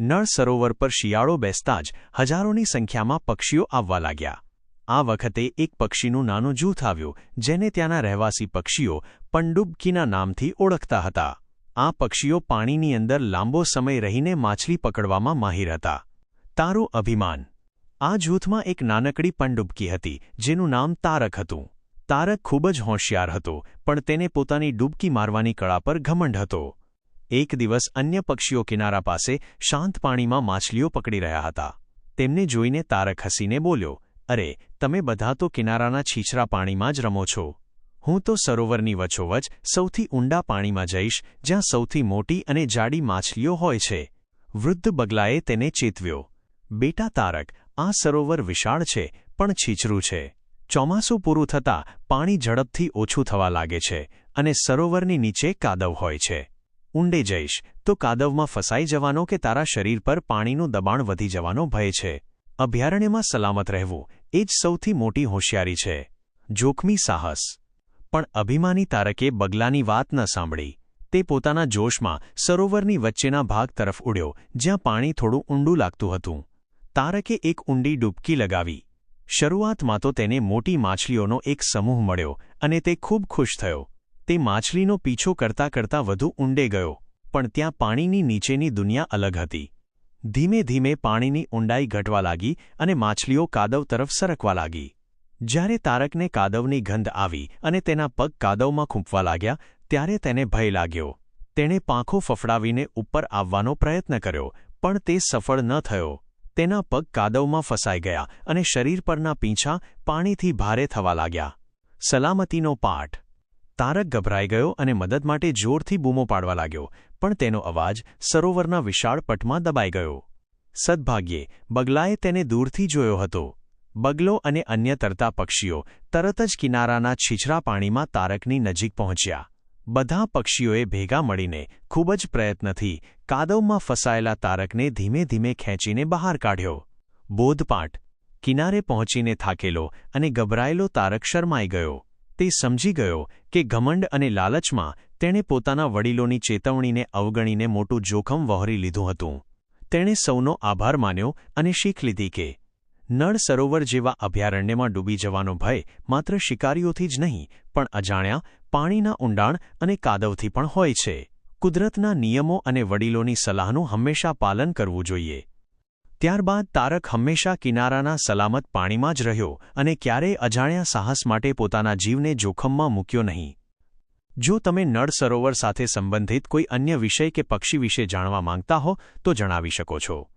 નળ સરોવર પર શિયાળો બેસતા જ હજારોની સંખ્યામાં પક્ષીઓ આવવા લાગ્યા. આ વખતે એક પક્ષીનું નાનું જૂથ આવ્યું જેને ત્યાંના રહેવાસી પક્ષીઓ પંડુબકીના નામથી ઓળખતા હતા. આ પક્ષીઓ પાણીની અંદર લાંબો સમય રહીને માછલી પકડવામાં માહિર હતા. તારું અભિમાન. આ જૂથમાં એક નાનકડી પંડુબકી હતી, જેનું નામ તારક હતું. તારક ખૂબ જ હોશિયાર હતો, પણ તેને પોતાની ડૂબકી મારવાની કળા પર ઘમંડ હતો. એક દિવસ અન્ય પક્ષીઓ કિનારા પાસે શાંત પાણીમાં માછલીઓ પકડી રહ્યા હતા. તેમને જોઈને તારક હસીને બોલ્યો, અરે, તમે બધા તો કિનારાના છીછરા પાણીમાં જ રમો છો. હું તો સરોવરની વચોવચ સૌથી ઊંડા પાણીમાં જઈશ, જ્યાં સૌથી મોટી અને જાડી માછલીઓ હોય છે. વૃદ્ધ બગલાએ તેને ચેતવ્યો, બેટા તારક, આ સરોવર વિશાળ છે, પણ છીછરું છે. ચોમાસું પૂરું થતાં પાણી ઝડપથી ઓછું થવા લાગે છે અને સરોવરની નીચે કાદવ હોય છે. ઊંડે જઈશ, તો કાદવમાં ફસાઈ જવાનો કે તારા શરીર પર પાણીનું દબાણ વધી જવાનો ભય છે. અભયારણ્યમાં સલામત રહેવું, એ જ સૌથી મોટી હોશિયારી છે. જોખમી સાહસ. પણ અભિમાની તારકે બગલાની વાત ન સાંભળી. તે પોતાના જોશમાં, સરોવરની વચ્ચેના ભાગ તરફ ઉડ્યો, જ્યાં પાણી થોડું ઊંડું લાગતું હતું. તારકે એક ઊંડી ડૂબકી લગાવી. શરૂઆતમાં તો તેને મોટી માછલીઓનો એક સમૂહ મળ્યો, અને તે ખૂબ ખુશ થયો. તે માછલીનો પીછો કરતા કરતા વધુ ઊંડે ગયો, પણ ત્યાં પાણીની નીચેની દુનિયા અલગ હતી. ધીમે ધીમે પાણીની ઊંડાઈ ઘટવા લાગી અને માછલીઓ કાદવ તરફ સરકવા લાગી. જ્યારે તારકને કાદવની ગંધ આવી અને તેના પગ કાદવમાં ખૂંપવા લાગ્યા, ત્યારે તેને ભય લાગ્યો. તેણે પાંખો ફફડાવીને ઉપર આવવાનો પ્રયત્ન કર્યો, પણ તે સફળ ન થયો. તેના પગ કાદવમાં ફસાઈ ગયા અને શરીર પરના પીંછા પાણીથી ભારે થવા લાગ્યા. સલામતીનો પાઠ તારક ગભરાઈ ગયો અને મદદ માટે જોરથી બૂમો પાડવા લાગ્યો, પણ તેનો અવાજ સરોવરના વિશાળ પટમાં દબાઈ ગયો. સદભાગ્યે, બગલાએ તેને દૂરથી જોયો હતો. બગલો અને અન્ય તરતા પક્ષીઓ તરત જ કિનારાના છીછરા પાણીમાં તારકની નજીક પહોંચ્યા. બધા પક્ષીઓએ ભેગા મળીને ખૂબ જ પ્રયત્નથી કાદવમાં ફસાયેલા તારકને ધીમે ધીમે ખેંચીને બહાર કાઢ્યો. બોધપાઠ, કિનારે પહોંચીને થાકેલો અને ગભરાયેલો તારક શરમાઈ ગયો. તે સમજી ગયો કે ઘમંડ અને લાલચમાં તેણે પોતાના વડીલોની ચેતવણીને અવગણીને મોટું જોખમ વહોરી લીધું હતું. તેણે સૌનો આભાર માન્યો અને શીખ લીધી કે, નળ સરોવર જેવા અભયારણ્યમાં ડૂબી જવાનો ભય માત્ર શિકારીઓથી જ નહીં, પણ અજાણ્યા, પાણીના ઊંડાણ અને કાદવથી પણ હોય છે. કુદરતના નિયમો અને વડીલોની સલાહનું હંમેશા પાલન કરવું જોઈએ. ત્યારબાદ તારક હંમેશા કિનારાના સલામત પાણીમાં જ રહ્યો અને ક્યારેય અજાણ્યા સાહસ માટે પોતાના જીવને જોખમમાં મૂક્યો નહીં. જો તમે નળ સરોવર સાથે સંબંધિત કોઈ અન્ય વિષય કે પક્ષી વિશે જાણવા માંગતા હો, તો જણાવી શકો છો.